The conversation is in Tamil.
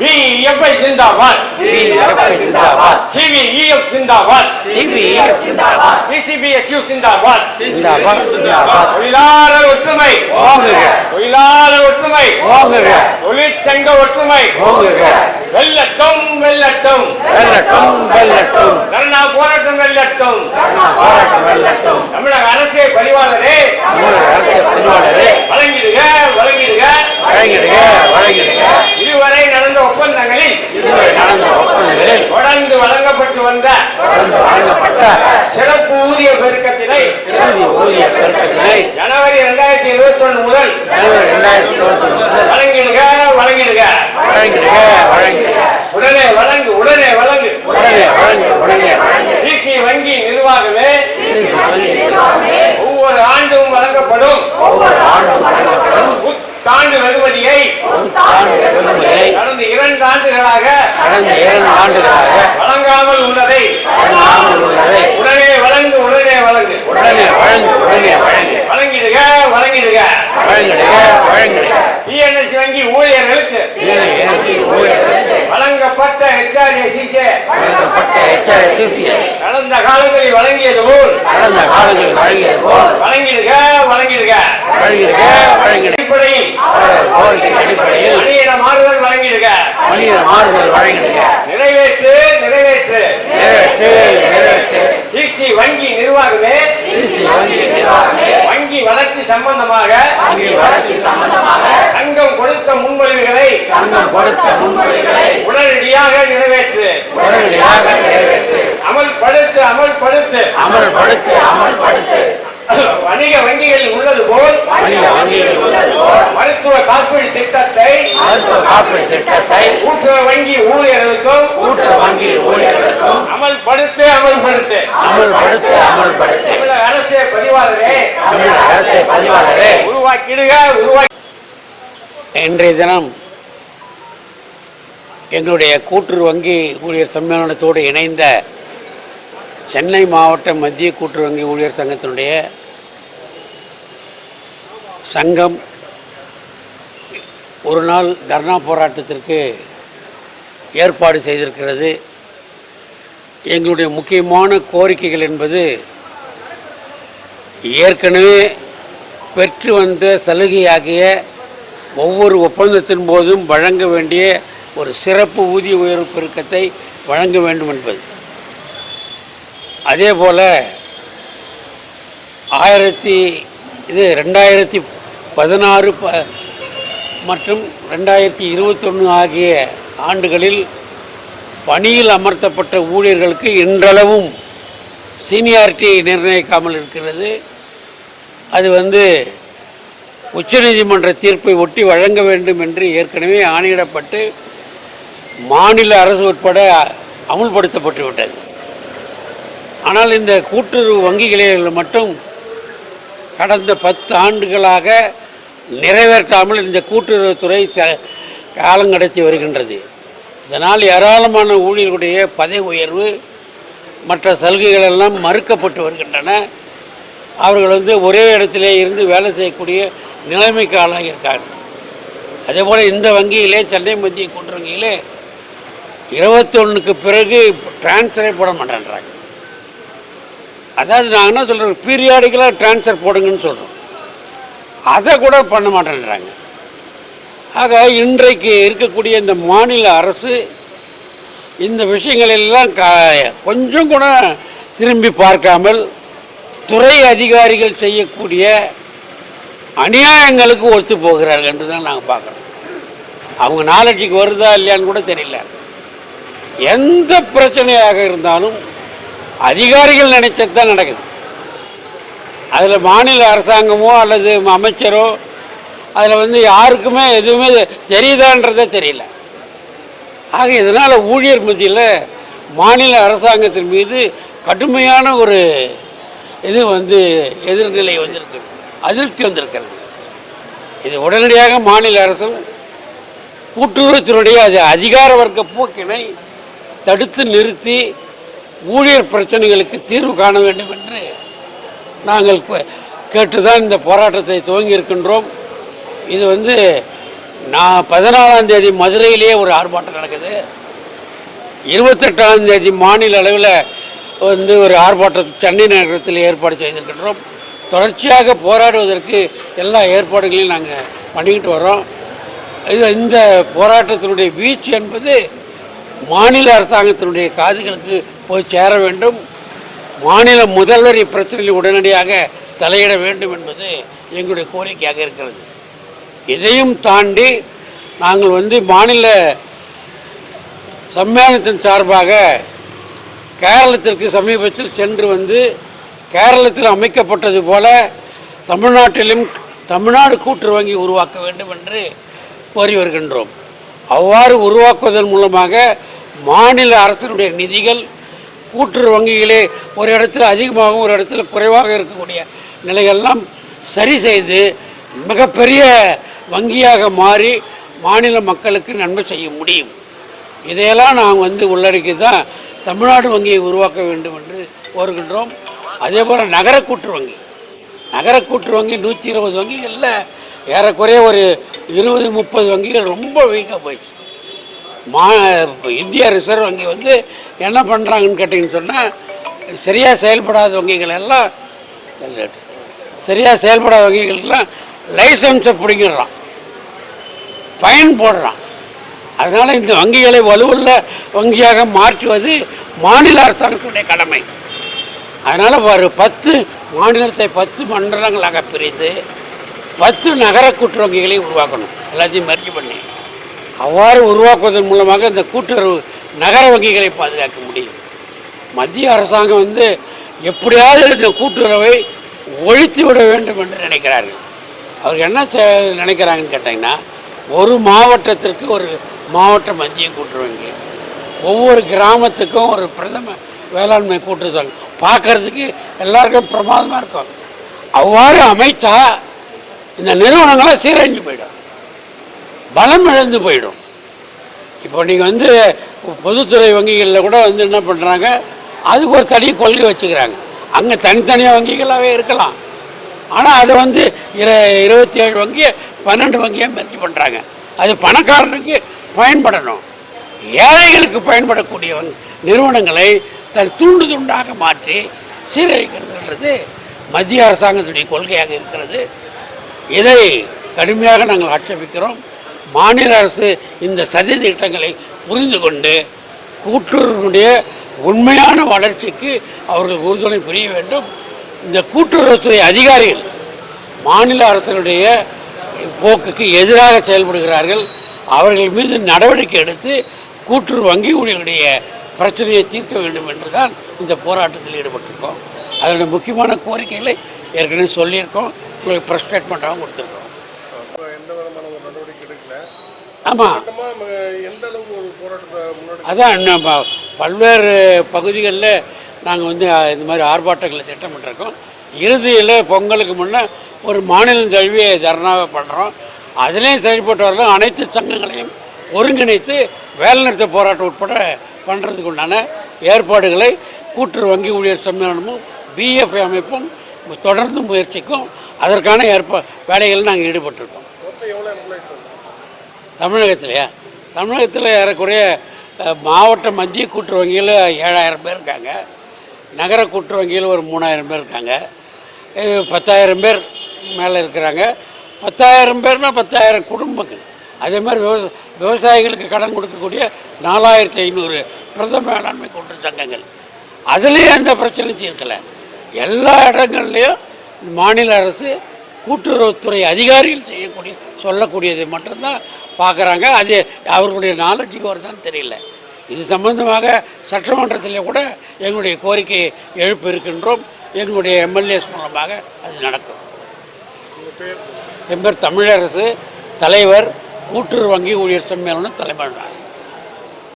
டிவிஎஃப்ஐ ஜிந்தாபாத் பிஎஃப்ஐ சிந்தாபாத். சிவிஇஎஃப் ஜிந்தாபாத் சிபிஎஃப் சிந்தாபாத். சிசிபிஎஸ்யூ ஜிந்தாபாத் சிந்தாபாத். சிந்தாபாத். தொழிலாளர் ஒற்றுமை. ஓங்குக தொழிலாளர் ஒற்றுமை. ஓங்குக தொழிற்சங்க ஒற்றுமை. வெல்லட்டும் வெல்லட்டும் வெல்லட்டும் வெல்லட்டும் தர்ணா போராட்டம் வெல்லட்டும் போராட்டம் வெல்லட்டும் தமிழக அரசே பதிவாளரே தமிழக அரசியல் பதிவாளரே வழங்கிடுக வழங்கிடுக வழங்கிடுக வழங்கிடுக இதுவரை நடந்த ஒப்பந்தங்களில் இதுவரை நடந்த ஒப்பந்தங்களில் தொடர்ந்து வழங்கப்பட்டு வந்த தொடர்ந்து வழங்கப்பட்ட சிறப்பு ஊதிய பெருக்கத்தினை ஊதிய பெருக்கத்தினை ஜனவரி இரண்டாயிரத்தி இருபத்தி ஒன்று முதல் ஜனவரி இரண்டாயிரத்தி இருபத்தி ஒன்று முதல் வழங்கிடுக வழங்கிடுக. வழங்கிடுக வழங்கிடுக. உடனே வழங்கு உடனே வழங்கு. உடனே வழங்கு உடனே டிசி வங்கி நிர்வாகமே ஒவ்வொரு ஆண்டும் வழங்கப்படும். ஒவ்வொரு ஆண்டும் வழங்கப்படும். ஆண்டு வெகுமதியை கடந்த இரண்டு ஆண்டுகளாக கடந்த இரண்டு ஆண்டுகளாக வழங்காமல் உள்ளதை உடனே வழங்கு உடனே வழங்கு. உடனே வழங்கு உடனே வழங்கு. வழங்கிடுக வழங்கிடுக. வழங்கிடுக வழங்கிடுக. டிஎன்எஸ் வங்கி ஊழியர்களுக்கு இதனை இறக்கி ஊழியர்களுக்கு வழங்கப்பட்ட வழங்கப்பட்ட HRSCCI கடந்த காலங்களில் வழங்கியது போல் கடந்த காலங்களில் வழங்கியது போல் வழங்கிடுக. வழங்கிடுக வழங்கிடுக வழங்கிடுக அடிப்படையில். அடிப்படையில். பணியிட மாறுதல் வழங்கிடுக மனித மாறுதல் வழங்கிடுக நிறைவேற்று நிறைவேற்று. நிறைவேற்று நிறைவேற்று. வங்கி நிர்வாகமே. வங்கி நிர்வாகமே. வங்கி வளர்ச்சி சம்பந்தமாக. வங்கி வளர்ச்சி சம்பந்தமாக. சங்கம் கொடுத்த முன்மொழிவுகளை சங்கம் கொடுத்த முன்மொழிகளை உடனடியாக நிறைவேற்று. உடனடியாக நிறைவேற்று. அமல்படுத்து அமல்படுத்து. அமல்படுத்து அமல்படுத்து. வணிக வங்கிகளில் உள்ளது போல் வணிக வங்கியில் உள்ளது போல் மருத்துவ காப்பீடு திட்டத்தை காப்பீடு திட்டத்தை கூட்டுறவு வங்கி ஊழியர்களுக்கும் கூட்டுறவு வங்கி ஊழியர்களுக்கும் அமல்படுத்து அமல்படுத்து. அமல்படுத்து அமல்படுத்து. தமிழக அரசே பதிவாளரே. தமிழக அரசு பதிவாளரே. உருவாக்கிடுக உருவாக்கி இன்றைய தினம் எங்களுடைய கூட்டுறவு வங்கி ஊழியர் சம்மேளனத்தோடு இணைந்த சென்னை மாவட்ட மத்திய கூட்டுறவு வங்கி ஊழியர் சங்கத்தினுடைய சங்கம் ஒரு நாள் தர்ணா போராட்டத்திற்கு ஏற்பாடு செய்திருக்கிறது. எங்களுடைய முக்கியமான கோரிக்கைகள் என்பது ஏற்கனவே பெற்று வந்த சலுகையாகிய ஒவ்வொரு ஒப்பந்தத்தின் போதும் வழங்க வேண்டிய ஒரு சிறப்பு ஊதிய உயர்வு பெருக்கத்தை வழங்க வேண்டும் என்பது. அதே போல் ஆயிரத்தி இது ரெண்டாயிரத்தி பதினாறு ப மற்றும் ரெண்டாயிரத்தி இருபத்தொன்று ஆகிய ஆண்டுகளில் பணியில் அமர்த்தப்பட்ட ஊழியர்களுக்கு இன்றளவும் சீனியாரிட்டி நிர்ணயிக்காமல் இருக்கிறது. அது வந்து உச்சநீதிமன்ற தீர்ப்பை ஒட்டி வழங்க வேண்டும் என்று ஏற்கனவே ஆணையிடப்பட்டு மாநில அரசு உட்பட அமுல்படுத்தப்பட்டு விட்டது. ஆனால் இந்த கூட்டுறவு வங்கிகளில் மட்டும் கடந்த பத்து ஆண்டுகளாக நிறைவேற்றாமல் இந்த கூட்டுறவுத்துறை த காலங்கடத்தி வருகின்றது. இதனால் ஏராளமான ஊழியர்களுடைய பதவி உயர்வு மற்ற சலுகைகள் எல்லாம் மறுக்கப்பட்டு வருகின்றன. அவர்கள் வந்து ஒரே இடத்திலே இருந்து வேலை செய்யக்கூடிய நிலைமைக்கு ஆளாக அதே போல் இந்த வங்கியிலே சென்னை மத்திய கூட்டுறவு வங்கியிலே இருபத்தொன்னுக்கு பிறகு டிரான்ஸ்ஃபரே போட மாட்டேன்றாங்க. அதாவது நாங்கள் என்ன சொல்கிறோம் பீரியாடிக்கலாக ட்ரான்ஸ்ஃபர் போடுங்கன்னு சொல்கிறோம் அதை கூட பண்ண மாட்டேன்றாங்க. ஆக இன்றைக்கு இருக்கக்கூடிய இந்த மாநில அரசு இந்த விஷயங்கள் எல்லாம் கா கொஞ்சம் கூட திரும்பி பார்க்காமல் துறை அதிகாரிகள் செய்யக்கூடிய அநியாயங்களுக்கு ஒத்து போகிறார்கள் என்று தான் நாங்கள் பார்க்குறோம். அவங்க நாலட்சிக்கு வருதா இல்லையான்னு கூட தெரியல. எந்த பிரச்சனையாக இருந்தாலும் அதிகாரிகள் நினைச்சது தான் நடக்குது. அதில் மாநில அரசாங்கமோ அல்லது அமைச்சரோ அதில் வந்து யாருக்குமே எதுவுமே தெரியுதான்றதே தெரியல. ஆக இதனால் ஊழியர் மத்தியில் மாநில அரசாங்கத்தின் மீது கடுமையான ஒரு இது வந்து எதிர்நிலை வந்திருக்கு அதிருப்தி வந்திருக்கிறது. இது உடனடியாக மாநில அரசும் கூட்டுறவுத்தினுடைய அது அதிகார வர்க்க போக்கினை தடுத்து நிறுத்தி ஊழியர் பிரச்சனைகளுக்கு தீர்வு காண வேண்டும் என்று நாங்கள் கேட்டு தான் இந்த போராட்டத்தை துவங்கி இருக்கின்றோம். இது வந்து நான் பதினாலாம் தேதி மதுரையிலேயே ஒரு ஆர்ப்பாட்டம் நடக்குது. இருபத்தெட்டாம் தேதி மாநில அளவில் வந்து ஒரு ஆர்ப்பாட்டத்தை சென்னை நகரத்தில் ஏற்பாடு செய்திருக்கின்றோம். தொடர்ச்சியாக போராடுவதற்கு எல்லா ஏற்பாடுகளையும் நாங்கள் பண்ணிக்கிட்டு வரோம் இது இந்த போராட்டத்தினுடைய வீச்சு என்பது மாநில அரசாங்கத்தினுடைய காதுகளுக்கு போய் சேர வேண்டும். மாநில முதல்வர் இப்பிரச்சனையில் உடனடியாக தலையிட வேண்டும் என்பது எங்களுடைய கோரிக்கையாக இருக்கிறது. இதையும் தாண்டி நாங்கள் வந்து மாநில சம்மேளனத்தின் சார்பாக கேரளத்திற்கு சமீபத்தில் சென்று வந்து கேரளத்தில் அமைக்கப்பட்டது போல தமிழ்நாட்டிலும் தமிழ்நாடு கூட்டு வங்கி உருவாக்க வேண்டும் என்று கோரி வருகின்றோம். அவ்வாறு உருவாக்குவதன் மூலமாக மாநில அரசினுடைய நிதிகள் கூட்டுறவு வங்கிகளே ஒரு இடத்துல அதிகமாகவும் ஒரு இடத்துல குறைவாக இருக்கக்கூடிய நிலையெல்லாம் சரி செய்து மிகப்பெரிய வங்கியாக மாறி மாநில மக்களுக்கு நன்மை செய்ய முடியும். இதையெல்லாம் நாங்கள் வந்து உள்ளடக்கி தான் தமிழ்நாடு வங்கியை உருவாக்க வேண்டும் என்று கோருகின்றோம். அதே போல் நகர கூட்டு வங்கி. நகர கூட்டு வங்கி நூற்றி இருபது வங்கிகளில் ஏறக்குறைய ஒரு இருபது முப்பது வங்கிகள் ரொம்ப வீக்காக போயிடுச்சு. மா இந்திய ரிசர்வ் வங்கி வந்து என்ன பண்ணுறாங்கன்னு கேட்டிங்கன்னு சொன்னால் சரியாக செயல்படாத வங்கிகள் எல்லாம் சரியாக செயல்படாத வங்கிகளுக்கெல்லாம் லைசன்ஸை பிடிங்கிடுறான். ஃபைன் போடுறான். அதனால் இந்த வங்கிகளை வலுவுள்ள வங்கியாக மாற்றுவது மாநில அரசாங்கத்துடைய கடமை. அதனால் ஒரு பத்து மாநிலத்தை பத்து மண்டலங்களாக பிரித்து பத்து நகர கூட்டுறவு வங்கிகளை உருவாக்கணும். எல்லாத்தையும் மெர்ஜ் பண்ணி. அவ்வாறு உருவாக்குவதன் மூலமாக இந்த கூட்டுறவு நகர வங்கிகளை பாதுகாக்க முடியும். மத்திய அரசாங்கம் வந்து எப்படியாவது இந்த கூட்டுறவை ஒழித்து விட வேண்டும் என்று நினைக்கிறார்கள். அவர் என்ன நினைக்கிறாங்கன்னு கேட்டிங்கன்னா ஒரு மாவட்டத்திற்கு ஒரு மாவட்ட மத்திய கூட்டுறவு வங்கி ஒவ்வொரு கிராமத்துக்கும் ஒரு பிரதம வேளாண்மை கூட்டுறவு பார்க்கறதுக்கு எல்லாருக்கும் பிரமாதமாக இருக்கும். அவ்வாறு அமைத்தா இந்த நிறுவனங்களாக சீரழிஞ்சு போயிடும். பலம் இழந்து போயிடும். இப்போ நீங்கள் வந்து பொதுத்துறை வங்கிகளில் கூட வந்து என்ன பண்ணுறாங்க அதுக்கு ஒரு தனி கொள்கை வச்சுக்கிறாங்க. அங்கே தனித்தனியாக வங்கிகளாகவே இருக்கலாம். ஆனால் அதை வந்து இரு இருபத்தி ஏழு வங்கியை பன்னெண்டு வங்கியாக மெர்ஜி பண்ணுறாங்க அது பணக்காரனுக்கு பயன்படணும். ஏழைகளுக்கு பயன்படக்கூடிய நிறுவனங்களை தன் துண்டு துண்டாக மாற்றி சீரழிக்கிறதுன்றது மத்திய அரசாங்கத்துடைய கொள்கையாக இருக்கிறது. இதை கடுமையாக நாங்கள் ஆட்சேபிக்கிறோம். மாநில அரசு இந்த சதி திட்டங்களை புரிந்து கொண்டு கூட்டுறவுடைய உண்மையான வளர்ச்சிக்கு அவர்கள் உறுதுணை புரிய வேண்டும். இந்த கூட்டுறவுத்துறை அதிகாரிகள் மாநில அரசுடைய போக்குக்கு எதிராக செயல்படுகிறார்கள். அவர்கள் மீது நடவடிக்கை எடுத்து கூட்டுறவு வங்கி ஊழியர்களுடைய பிரச்சனையை தீர்க்க வேண்டும் என்று தான் இந்த போராட்டத்தில் ஈடுபட்டிருக்கோம். அதனுடைய முக்கியமான கோரிக்கைகளை ஏற்கனவே சொல்லியிருக்கோம். உங்களுக்கு ப்ரெஸ் ஸ்டேட்மெண்ட்டாகவும் கொடுத்துருக்கோம் அப்ப எந்த விதமான ஒரு நடவடிக்கை எடுக்கல ஆமாம் அதான் பல்வேறு பகுதிகளில் நாங்கள் வந்து இந்த மாதிரி ஆர்ப்பாட்டங்களை திட்டமிட்டிருக்கோம் இறுதியில் பொங்கலுக்கு முன்னே ஒரு மாநிலம் தழுவிய தர்ணாவை பண்ணுறோம் அதுலேயும் வரலாம் அனைத்து சங்கங்களையும் ஒருங்கிணைத்து வேலைநிறுத்த போராட்டம் உட்பட பண்ணுறதுக்கு உண்டான ஏற்பாடுகளை கூட்டுறவு வங்கி ஊழியர் சம்மேளனமும் பிஎஃப்ஐ அமைப்பும் தொடர்ந்து முயற்சிக்கும். அதற்கான ஏற்பா வேலைகளில் நாங்கள் ஈடுபட்டிருக்கோம். தமிழகத்திலையா? தமிழகத்தில் ஏறக்குறைய மாவட்ட மத்திய கூட்டுறவு வங்கியில் ஏழாயிரம் பேர் இருக்காங்க. நகர கூட்டுறவு வங்கியில் ஒரு மூணாயிரம் பேர் இருக்காங்க. இது பத்தாயிரம் பேர் மேலே இருக்கிறாங்க. பத்தாயிரம் பேர்னால் பத்தாயிரம் குடும்பங்கள். அதே மாதிரி விவசா விவசாயிகளுக்கு கடன் கொடுக்கக்கூடிய நாலாயிரத்தி ஐநூறு பிரதம வேளாண்மை கூட்டு சங்கங்கள். அதுலேயும் எந்த பிரச்சனையும் தீர்க்கலை. எல்லா இடங்கள்லையும் மாநில அரசு கூட்டுறவுத்துறை அதிகாரிகள் செய்யக்கூடிய சொல்லக்கூடியது மட்டும்தான் பார்க்குறாங்க. அது அவர்களுடைய நாலேஜுக்கு வருதான்னு தெரியல. இது சம்பந்தமாக சட்டமன்றத்தில் கூட எங்களுடைய கோரிக்கையை எழுப்பு இருக்கின்றோம். எங்களுடைய எம்எல்ஏஸ் மூலமாக அது நடக்கும். என் பேர் தமிழரசு. தலைவர் கூட்டுறவு வங்கி ஊழியர் சம்மேளனம் தலைவர் நான்